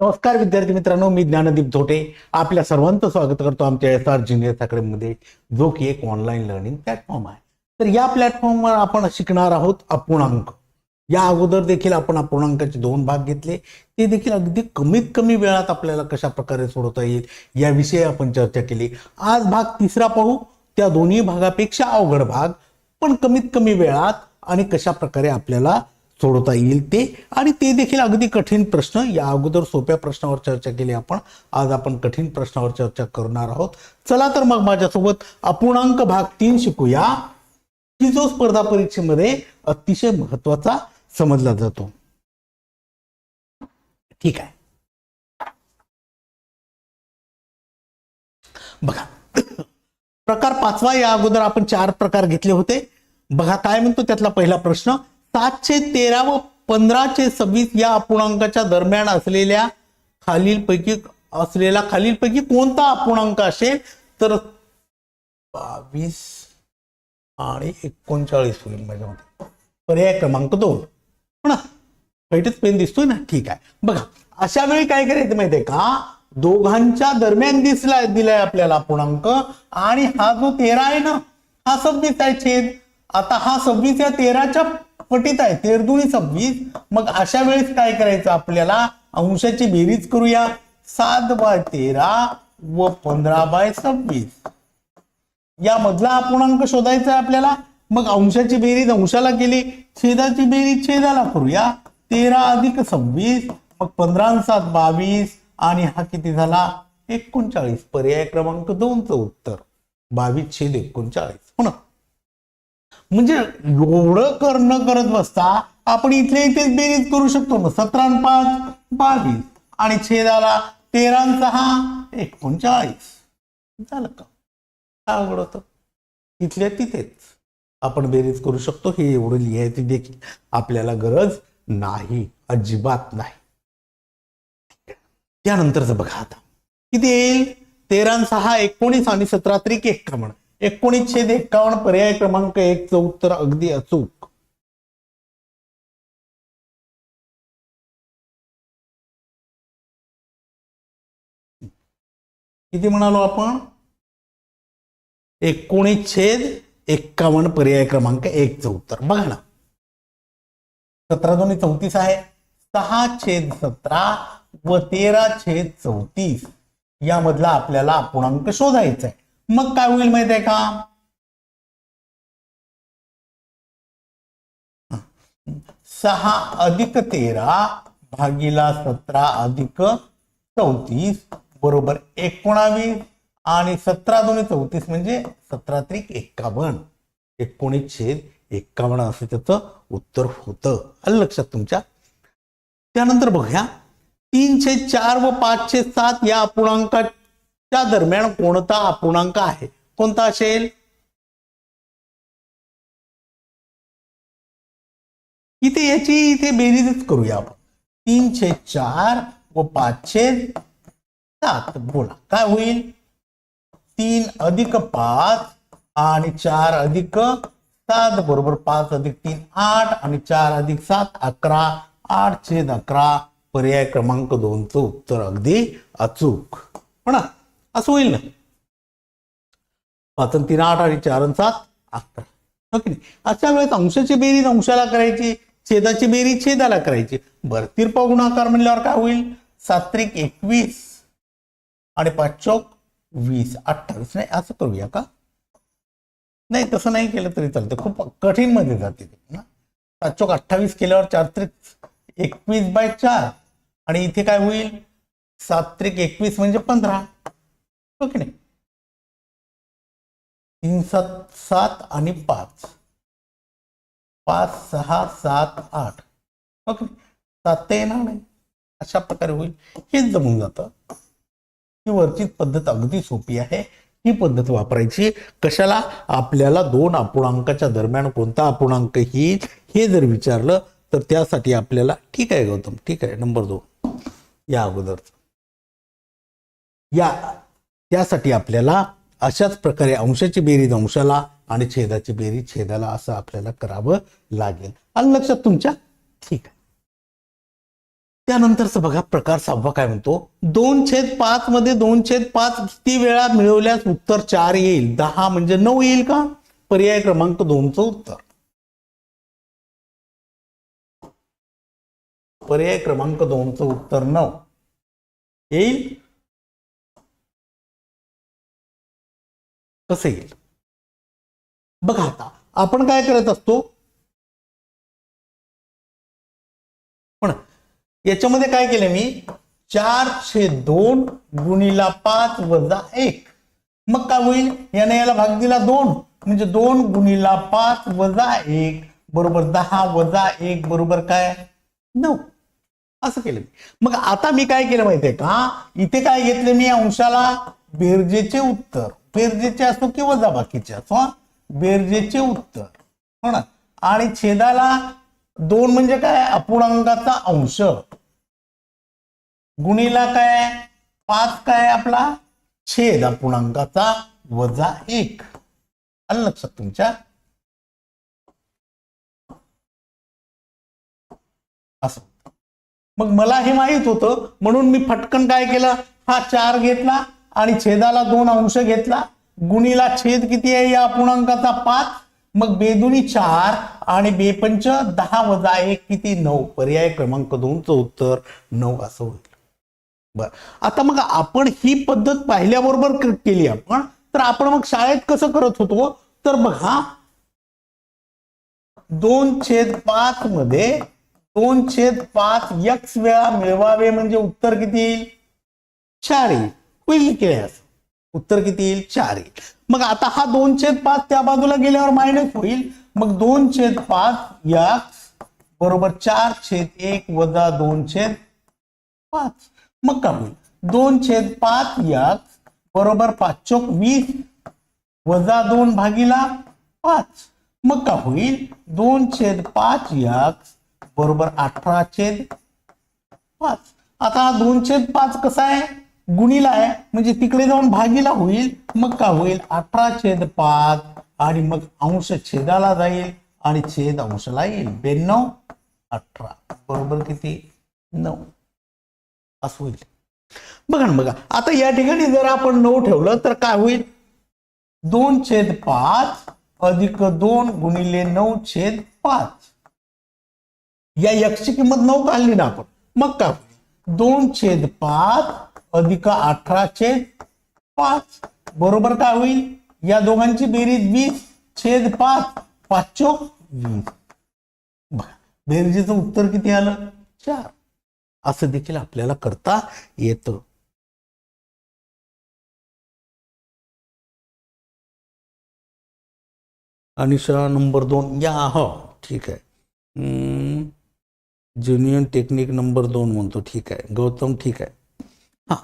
नमस्कार विद्यार्थी मित्रांनो मी ज्ञानदीप धोटे. आपल्या सर्वांचं स्वागत करतो आमच्या एस आर ज्युनियर अकॅडमीमध्ये जो की एक ऑनलाईन लर्निंग प्लॅटफॉर्म आहे. तर या प्लॅटफॉर्मवर आपण शिकणार आहोत अपूर्णांक. या अगोदर देखील आपण अपूर्णांकाचे दोन भाग घेतले. ते देखील अगदी कमीत कमी वेळात आपल्याला कशा प्रकारे सोडवता येईल याविषयी आपण चर्चा केली. आज भाग तिसरा पाहू. त्या दोन्ही भागापेक्षा अवघड भाग पण कमीत कमी वेळात आणि कशा प्रकारे आपल्याला सोडवता येईल ते. आणि ते देखील अगदी कठीण प्रश्न. या अगोदर सोप्या प्रश्नावर चर्चा केली आपण. आज आपण कठीण प्रश्नावर चर्चा करणार आहोत. चला तर मग माझ्यासोबत अपूर्णांक भाग तीन शिकूया की जो स्पर्धा परीक्षेमध्ये अतिशय महत्त्वाचा समजला जातो. ठीक आहे. बघा. प्रकार पाचवा या अगोदर आपण चार प्रकार घेतले होते. बघा काय म्हणतो त्यातला पहिला प्रश्न? सातशे तेरा व पंधराशे सव्वीस या अपूर्णांकाच्या दरम्यान असलेल्या खालीलपैकी असलेला खालीलपैकी कोणता अपूर्णांक असेल? तर बावीस आणि एकोणचाळीस होईल माझ्यामध्ये. पर्याय क्रमांक दोन. हो ना? पेन दिसतोय ना? ठीक आहे. बघा अशा वेळी काय करायचं माहितीये का? दोघांच्या दरम्यान दिसला दिलाय आपल्याला अपूर्णांक. आणि हा जो तेरा आहे ना हा सव्वीस आहे छेद. आता हा सव्वीस या तेराच्या पटीत आहे तेर दुनी सव्वीस. मग अशा वेळेस काय करायचं आपल्याला? अंशाची बेरीज करूया. सात बाय तेरा व पंधरा बाय सव्वीस. या मधला अपूर्णांक शोधायचा आहे आपल्याला. मग अंशाची बेरीज अंशाला केली. छेदाची बेरीज छेदाला करूया. तेरा अधिक सव्वीस. मग पंधरा सात बावीस. आणि हा किती झाला? एकोणचाळीस. पर्याय क्रमांक दोनचं उत्तर. बावीस छेद एकोणचाळीस. हो ना? म्हणजे एवढं करणं करत बसता आपण इथले इथेच बेरीज करू शकतो ना. सतरा पाच बावीस. आणि छेदाला तेरा सहा एकोणचाळीस. झालं का? काय अवघड होतं? तिथल्या तिथेच आपण बेरीज करू शकतो. हे एवढं लिहायची देखील आपल्याला गरज नाही. अजिबात नाही. त्यानंतरच बघा आता. किती येईल? तेरा सहा एकोणीस आणि सतरा. त्रिक एक्कावन्न एकोणीस छेद एक्कावन्न पर्याय क्रमांक एक उत्तर अगदी अचूक. किती म्हणालो आपण? एकोणीस छेद एक्कावन्न पर्याय क्रमांक एक उत्तर. बघा ना. सतरा दोन्ही चौतीस आहे. सहा छेद सतरा व तेरा छेद चौतीस. यामधला आपल्याला अपूर्णांक शोधायचा आहे मग काय होईल माहिती आहे का? सहा अधिक तेरा भागीला सतरा अधिक चौतीस बरोबर एकोणावीस आणि सतरा दोन्ही चौतीस म्हणजे सतरा त्रिक एक्कावन्न एकोणीस छेद एक्कावन्न असं त्याचं उत्तर होतं. आलं लक्षात तुमच्या? त्यानंतर बघूया. तीनशे चार व पाचशे सात या त्या दरम्यान कोणता अपूर्णांक आहे? कोणता असेल? इथे याची इथे बेरीजच करूया आपण. तीनशे चार व पाचशे सात. बोला काय होईल? तीन अधिक पाच आणि चार अधिक सात बरोबर पाच अधिक तीन आठ आणि चार अधिक सात अकरा. आठ छेद अकरा पर्याय क्रमांक दोनचं उत्तर अगदी अचूक. म्हणा ना असं होईल ना. पाच आणि तीन आठ आणि चार आणि सात अकरा. हो ओके अशा वेळेस अंशाची बेरीज अंशाला करायची छेदाची बेरीज छेदाला करायची. बरं गुणाकार म्हणल्यावर काय होईल? सात्रिक एकवीस आणि पाच चौक वीस. अठ्ठावीस. नाही असं करूया का? नाही तसं नाही केलं तरी चालतं. खूप कठीणमध्ये जाते ना. पाच चौक अठ्ठावीस केल्यावर चार त्रिक एकवीस बाय चार. आणि इथे काय होईल? सात त्रिक एकवीस म्हणजे पंधरा. हो की नाही? तीन सात सात आणि पाच. पाच सहा सात आठ. हो ओके सात ते येणार नाही अशा प्रकारे होईल. हेच जमून जातं. ही वरची पद्धत अगदी सोपी आहे. ही पद्धत वापरायची. कशाला? आपल्याला दोन अपूर्णांकाच्या दरम्यान कोणता अपूर्णांक येईल हे जर विचारलं तर त्यासाठी आपल्याला ठीक आहे गौतम. ठीक आहे. नंबर दोन. या अगोदरच. या त्यासाठी आपल्याला अशाच प्रकारे अंशाची बेरीज अंशाला आणि छेदाची बेरीज छेदाला असं आपल्याला करावं लागेल. आलं लक्षात तुमच्या? ठीक आहे. त्यानंतरच बघा प्रकार सहावा काय म्हणतो? दोन छेद पाच मध्ये दोन छेद पाच किती वेळा मिळवल्यास उत्तर चार येईल. दहा म्हणजे नऊ येईल का? पर्याय क्रमांक दोनचं उत्तर. पर्याय क्रमांक दोनचं उत्तर नऊ. येईल? कसं येईल. बघा आता आपण काय करत असतो? पण याच्यामध्ये काय केलं मी? चारशे दोन गुणीला पाच वजा एक. मग काय होईल? याने याला भाग दिला दोन. म्हणजे दोन गुणीला पाच वजा एक बरोबर दहा वजा एक बरोबर काय? नऊ. असं केलं मी. मग आता मी काय केलं माहितीये का? इथे काय घेतले मी? अंशाला बेरजेचे उत्तर. बेरजेचे असो की वजाबाकीचे असो हा? बेरजेचे उत्तर. हो ना? आणि छेदाला दोन म्हणजे काय? अपूर्णांकाचा अंश. गुणीला काय? पाच काय आपला? छेद अपूर्णांकाचा वजा एक. आलं लक्षात तुमच्या? असं मग मला हे माहीत होतं म्हणून मी फटकन काय केलं? हा चार घेतला. आणि छेदाला दोन अंश घेतला. गुणीला छेद किती आहे या अपूर्णांकाचा पाच? मग बेदुनी चार आणि बेपंच दहा वजा एक किती? नऊ. पर्याय क्रमांक दोनचं उत्तर नऊ असं होईल. बर. आता मग आपण ही पद्धत पाहिल्याबरोबर केली आपण. तर आपण मग शाळेत कसं करत होतो? तर बघा. दोन छेद पाच मध्ये दोन छेद पाच यक्स वेळा मिळवावे म्हणजे उत्तर किती येईल? चार येईल. पहिली की असं? उत्तर किती येईल? चार येईल. मग आता हा दोन छेद पाच त्या बाजूला गेल्यावर मायनस होईल. मग दोन छेद पाच या बरोबर चार छेद एक वजा दोन छेद पाच. मग कमी होईल? दोन छेद पाच या बरोबर पाच चोक वीस वजा दोन भागीला पाच. मग का होईल? दोन छेद पाच या बरोबर अठरा छेद पाच. आता दोन छेद पाच कसा आहे? गुणीला आहे. म्हणजे तिकडे जाऊन भागीला होईल मग का होईल? अठरा छेद पाच आणि मग अंश छेदाला जाईल आणि छेद अंशला येईल. ब्याण्णव अठरा. बरोबर किती? नऊ. असं होईल. बघा ना बघा. आता या ठिकाणी जर आपण नऊ ठेवलं तर काय होईल? दोन छेद पाच अधिक दोन गुणिले नऊ छेद पाच. या यक्षची किंमत नऊ काढली ना आपण. मग का होईल? दोन छेद पाच अधिक अठरा छेद पाच. बरोबर काय होईल? या दोघांची बेरीज वीस छेद पाच पाच वीस. बेरजेचं उत्तर किती आलं? चार. असं देखील आपल्याला करता येतं. अनिशा नंबर दोन या हो ठीक आहे. हम्म, टेक्निक नंबर दोन म्हणतो ठीक आहे. गौतम ठीक आहे. हा.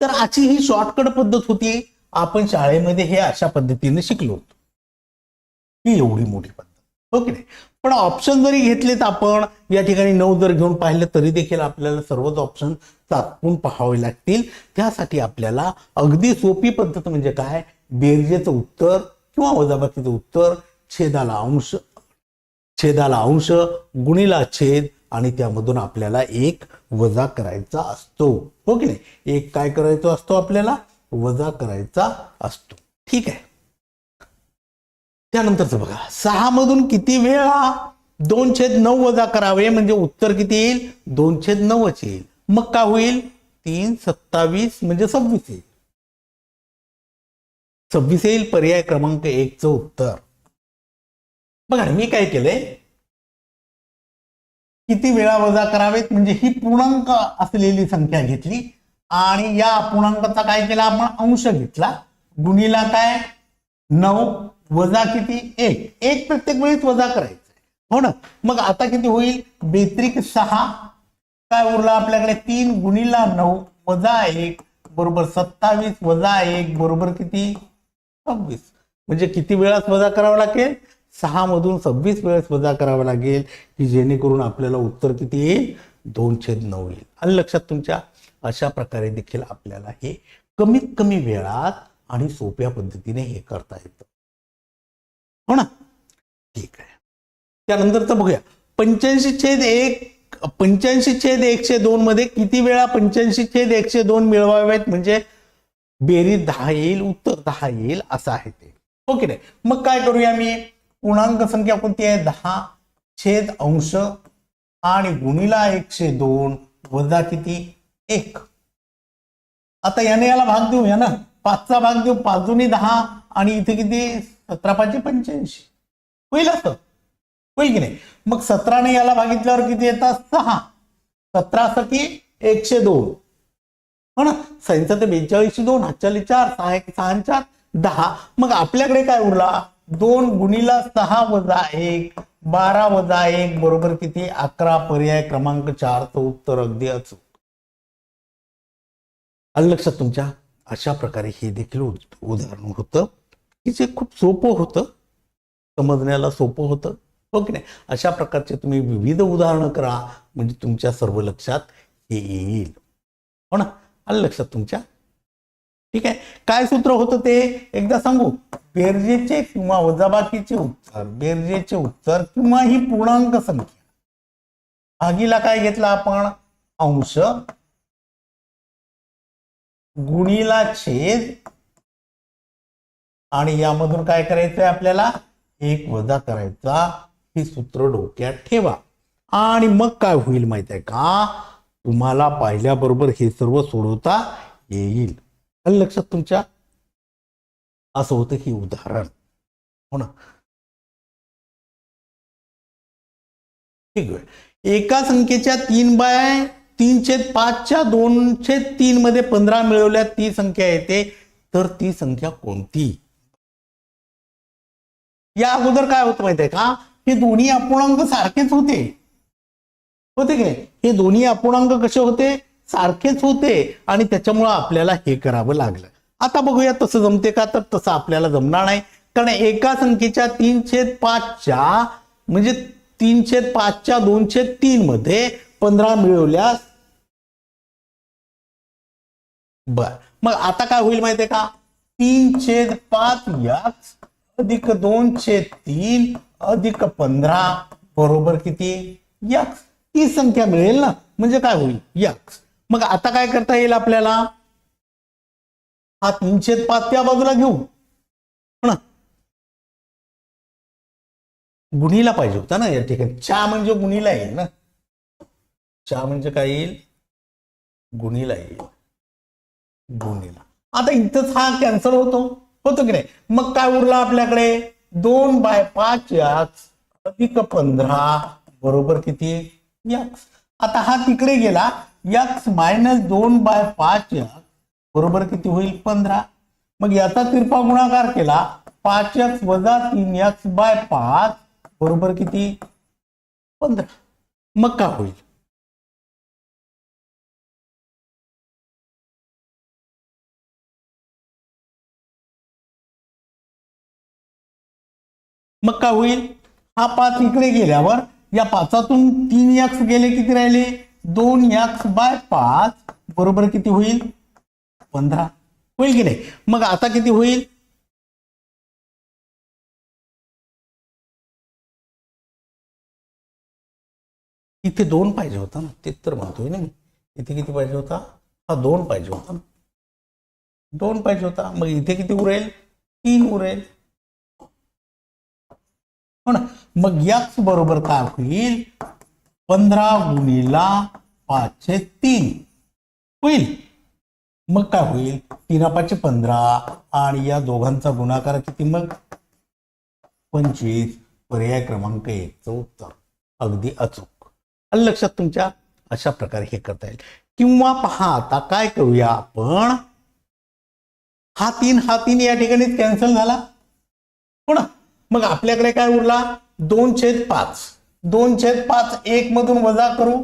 तर आजची ही शॉर्टकट पद्धत होती. आपण शाळेमध्ये हे अशा पद्धतीने शिकलो होतो. ही एवढी मोठी पद्धत. हो ओके नाही? पण ऑप्शन जरी घेतलेत आपण या ठिकाणी नऊ जर घेऊन पाहिलं तरी देखील आपल्याला सर्वच ऑप्शन चाचपून पाहावे लागतील. त्यासाठी आपल्याला अगदी सोपी पद्धत म्हणजे काय? बेरजेचं उत्तर किंवा वजाबाकीचं उत्तर छेदाला अंश छेदाला अंश गुणीला छेद आणि त्यामधून आपल्याला एक वजा करायचा असतो. हो की नाही? एक काय करायचा असतो आपल्याला? वजा करायचा असतो. ठीक आहे. त्यानंतरच बघा. सहा मधून किती वेळा दोन छेद नऊ वजा करावे म्हणजे उत्तर किती येईल? दोन छेद नऊच येईल. मग काय होईल? तीन सत्तावीस म्हणजे सव्वीस येईल. सव्वीस येईल पर्याय क्रमांक एकचं उत्तर. बघा मी काय केलंय? किती वेळा वजा करावेत? म्हणजे ही पूर्णांक असलेली संख्या घेतली. आणि या पूर्णांकाचा काय केला? आपण अंश घेतला. गुणीला काय? नऊ वजा किती? एक. एक प्रत्येक वेळीच वजा करायचं हो ना? मग आता किती होईल? बेत्रिक सहा. काय उरलं आपल्याकडे? तीन गुणीला नऊ वजा एक बरोबर सत्तावीस वजा एक बरोबर किती? सव्वीस. म्हणजे किती वेळात वजा करावा लागेल? सहा मधून सव्वीस वेळेस वजा करावा लागेल की जेणेकरून आपल्याला उत्तर किती येईल? दोन छेद नऊ येईल. आणि लक्षात तुमच्या अशा प्रकारे देखील आपल्याला हे कमीत कमी वेळात आणि सोप्या पद्धतीने हे करता येतं. हो ना? ठीक आहे. त्यानंतर तर बघूया. पंच्याऐंशी छेद एक पंच्याऐंशी छेद एकशे दोन मध्ये किती वेळा पंच्याऐंशी छेद एकशे दोन मिळवावेत? म्हणजे बेरीज दहा येईल उत्तर दहा येईल असं आहे ते. हो ओके नाही? मग काय करूया मी पूर्णांक संख्या कोणती आहे? दहा छेद अंश आणि गुणीला एकशे दोन वजा किती? एक. आता याने याला भाग देऊ या ना? पाचचा भाग देऊ. पाच दुनी दहा आणि इथे किती? सतरा पाचशे पंच्याऐंशी. होईल असं? होईल की नाही? मग सतराने याला भागितल्यावर किती येतात? सहा. सतरा असं एकशे दोन. हो ना? साईंचा ते बेचाळीसशे दोन हातचाली चार सहा एक सहा चार दहा. मग आपल्याकडे काय उरला? दोन गुणीला सहा वजा एक बारा वजा एक बरोबर किती? अकरा पर्याय क्रमांक चारचं उत्तर अगदी अचूक. आलं लक्षात तुमच्या अशा प्रकारे हे देखील उदाहरण होतं की जे खूप सोपं होतं. समजण्याला सोपं होतं. हो की नाही? अशा प्रकारचे तुम्ही विविध उदाहरणं करा. म्हणजे तुमच्या सर्व लक्षात येईल. हो ना? आलं लक्षात तुमच्या ठीक आहे? काय सूत्र होतं ते? एकदा सांगू. बेरजेचे किंवा वजाबाकीचे उत्तर. बेरजेचे उत्तर किंवा ही पूर्णांक संख्या. भागीला काय घेतला आपण? अंश गुणीला छेद आणि यामधून काय करायचंय आपल्याला? एक वजा करायचा. हे सूत्र डोक्यात ठेवा. आणि मग काय होईल माहीत आहे का? तुम्हाला पाहिल्याबरोबर हे सर्व सोडवता येईल. आणि लक्षात तुमच्या असं होतं की उदाहरण. हो ना? ठीक आहे. एका संख्येच्या तीन बाय तीन छेद पाचच्या दोनशे तीन मध्ये पंधरा मिळवल्या ती संख्या येते. तर ती संख्या कोणती? या अगोदर काय होतं आहे का? हे दोन्ही अपूर्णांक सारखेच होते. होते काय हे दोन्ही अपूर्णांक कसे होते? सारखेच होते आणि त्याच्यामुळं आपल्याला हे करावं लागलं. आता बघूया तसं जमते का? तर तसं आपल्याला जमणार नाही. कारण एका संख्येच्या तीन छेद पाचच्या म्हणजे तीन छेद पाचच्या दोन छेद तीन मध्ये पंधरा मिळवल्यास बर. मग आता काय होईल माहितीये का? तीन छेद पाच यक्स अधिक दोन छेद तीन अधिक पंधरा बरोबर किती? यक्स ती संख्या मिळेल ना? म्हणजे काय होईल? यक्स मग आता काय करता येईल आपल्याला? हा तीनशे पाच त्या बाजूला घेऊ. हो ना? गुणीला पाहिजे होता ना या ठिकाणी. चा म्हणजे गुणीला येईल ना? चा म्हणजे काय येईल? गुणीला येईल. गुणीला. आता इथंच हा कॅन्सल होतो. होतो की नाही? मग काय उरला आपल्याकडे? दोन बाय पाच याच अधिक पंधरा बरोबर किती? यक्स आता हा तिकडे गेला. यक्स मायनस दोन बाय पाच यक्स बरोबर किती होईल? पंधरा. मग याचा तिरपा गुणाकार केला. पाच यक्स वजा तीन यक्स बाय पाच बरोबर किती? पंधरा. मग का होईल? मग काय होईल? हा पाच इकडे गेल्यावर या पाचातून तीन यक्स गेले किती राहिले? दोन एक्स बाय पाच बरोबर किती होईल? पंधरा. होईल की नाही? मग आता किती होईल? इथे दोन पाहिजे होता ना. ते तर म्हणतोय ना मी. इथे किती पाहिजे होता? हा दोन पाहिजे होता. ना दोन पाहिजे होता. मग इथे किती उरेल? तीन उरेल. हो ना. मग यक्स बरोबर काय होईल? पंधरा गुणीला पाचशे तीन. होईल. मग काय होईल? तीन पाचशे पंधरा आणि या दोघांचा गुणाकार किती मग पंचवीस. पर्याय क्रमांक एकचं उत्तर. अगदी अचूक. लक्षात तुमच्या अशा प्रकारे हे करता येईल. किंवा पहा आता काय करूया आपण? हा तीन हा तीन या ठिकाणी कॅन्सल झाला. हो ना? मग आपल्याकडे काय उरला? दोन छेद पाच. दोन छेद पाच एक मधून वजा करू.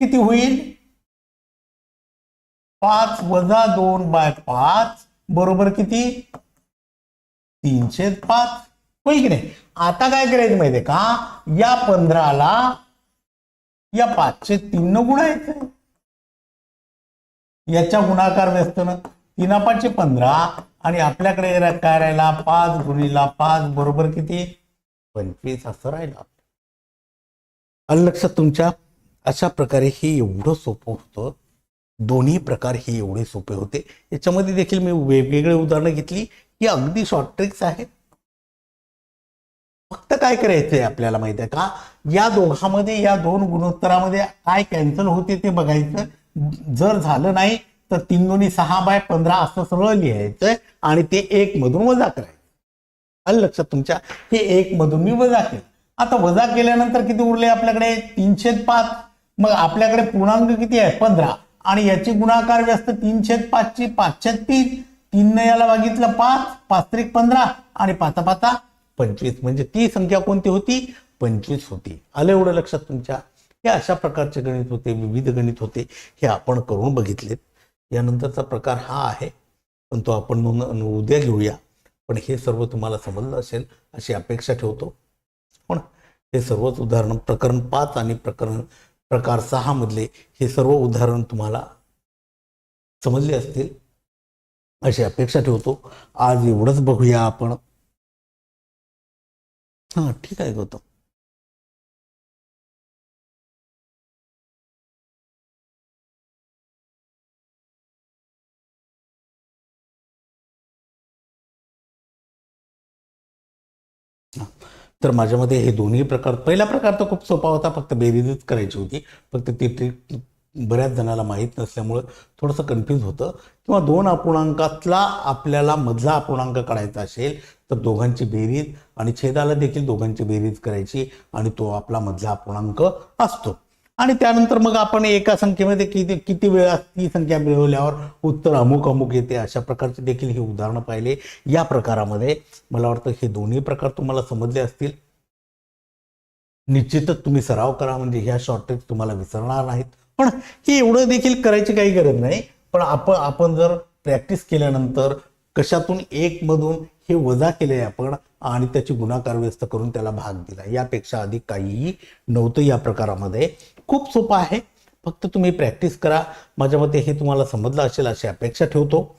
किती होईल? पाच वजा दोन बाय पाच बरोबर किती? तीन छेद पाच. होईल की नाही? आता काय करायचं माहितीये का? या पंधराला या पाचशे तीन न गुणायचं. याच्या गुणाकार व्यस्तनं तीन पाचशे पंधरा आणि आपल्याकडे काय राहिला? पाच गुणीला पाच बरोबर किती? पंचवीस असं राहिलं. आलं लक्षात तुमच्या अशा प्रकारे हे एवढं सोपं होतं. दोन्ही प्रकार हे एवढे सोपे होते. याच्यामध्ये देखील मी वेगवेगळे उदाहरणं घेतली. ही अगदी शॉर्ट ट्रिक्स आहेत. फक्त काय करायचंय आपल्याला माहीत आहे का? या दोघांमध्ये या दोन गुणोत्तरामध्ये काय कॅन्सल होते ते बघायचं. जर झालं नाही तर तीन दोन्ही सहा बाय पंधरा असं सरळ लिहायचं आणि ते एक मधून वजा करायचं. आलं लक्षात तुमच्या हे एक मधून मी वजा केलं. आता वजा केल्यानंतर किती उरले आपल्याकडे? तीनशे पाच. मग आपल्याकडे पूर्णांक किती आहे? पंधरा. आणि याची गुणाकार व्यस्त तीनशे पाचची पाचशे तीन. तीन याला बघितलं पाच. पाच त्रिक पंधरा. आणि पाच पाचा पंचवीस. म्हणजे ती संख्या कोणती होती? पंचवीस होती. आलं एवढं लक्षात तुमच्या? हे अशा प्रकारचे गणित होते विविध गणित होते. हे आपण करून बघितलेत. यानंतरचा प्रकार हा आहे. पण तो आपण उद्या घेऊया. पण हे सर्व तुम्हाला समजलं असेल अशी अपेक्षा ठेवतो. हो पण हे सर्वच उदाहरण प्रकरण पाच आणि प्रकरण प्रकार सहा मधले हे सर्व उदाहरण तुम्हाला समजले असतील. अशी अपेक्षा ठेवतो. आज एवढंच बघूया आपण. हा ठीक आहे गौतम. तर माझ्यामध्ये हे दोन्ही प्रकार पहिला प्रकार तर खूप सोपा होता फक्त बेरीजच करायची होती. फक्त ती ट्रिक बऱ्याच जणाला माहीत नसल्यामुळं थोडंसं कन्फ्यूज होतं. किंवा दोन अपूर्णांकातला आपल्याला मधला अपूर्णांक काढायचा असेल तर दोघांची बेरीज आणि छेदाला देखील दोघांची बेरीज करायची आणि तो आपला मधला अपूर्णांक असतो. आणि त्यानंतर मग आपण एका संख्येमध्ये किती किती वेळा ती संख्या मिळवल्यावर उत्तर अमुक अमुक येते. अशा प्रकारचे देखील हे उदाहरणं पाहिले. या प्रकारामध्ये मला वाटतं हे दोन्ही प्रकार तुम्हाला समजले असतील. निश्चितच तुम्ही सराव करा. म्हणजे ह्या शॉर्टेज तुम्हाला विसरणार नाहीत. पण हे एवढं देखील करायची काही गरज नाही. पण आपण आपण जर प्रॅक्टिस केल्यानंतर कशातून एक मधून हे वजा केले आपण आणि त्याची गुणाकार व्यस्त करून त्याला भाग दिला. यापेक्षा अधिक काहीही नव्हतं या प्रकारामध्ये. खूप सोपं आहे. फक्त तुम्ही प्रॅक्टिस करा. माझ्या मते हे तुम्हाला समजलं असेल अशी अपेक्षा ठेवतो.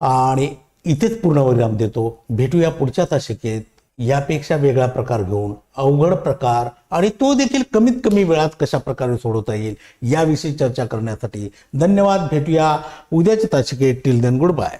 आणि इथेच पूर्ण विराम देतो. भेटूया पुढच्या तासिकेत. यापेक्षा वेगळा प्रकार घेऊन अवघड प्रकार आणि तो देखील कमीत कमी वेळात कशा प्रकारे सोडवता येईल याविषयी चर्चा करण्यासाठी धन्यवाद. भेटूया उद्याच्या तासिकेत. Till then goodbye